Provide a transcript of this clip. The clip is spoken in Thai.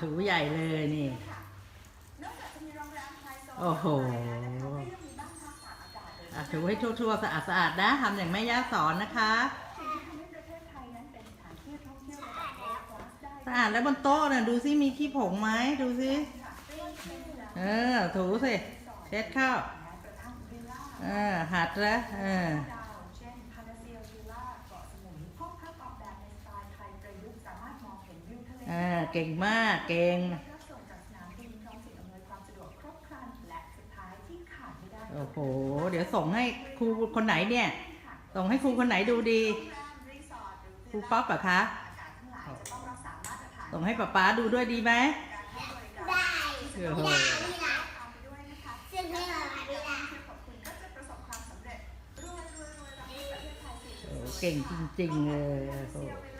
ถูใหญ่เลยนี่โอ้โหถูให้ทั่วๆสะอาดสะอาดนะทำอย่างแม่ย่าสอนนะคะสะอาดแล้วบนโต๊ะน่ะดูซิมีขี้ผงไหมดูซิเออถูสิเช็ดข้าวเออหัดละเออ เก่งมากเก่งโอ้โห เดี๋ยวส่งให้ครูคนไหนเนี่ย ส่งให้ครูคนไหนดูดี ครูป๊อปเหรอคะ ส่งให้ป๊าป๊าดูด้วยดีไหมได้โอ้โหได้ไม่ได้ซึ่งไม่ได้ไม่ได้เก่งจริงๆเลย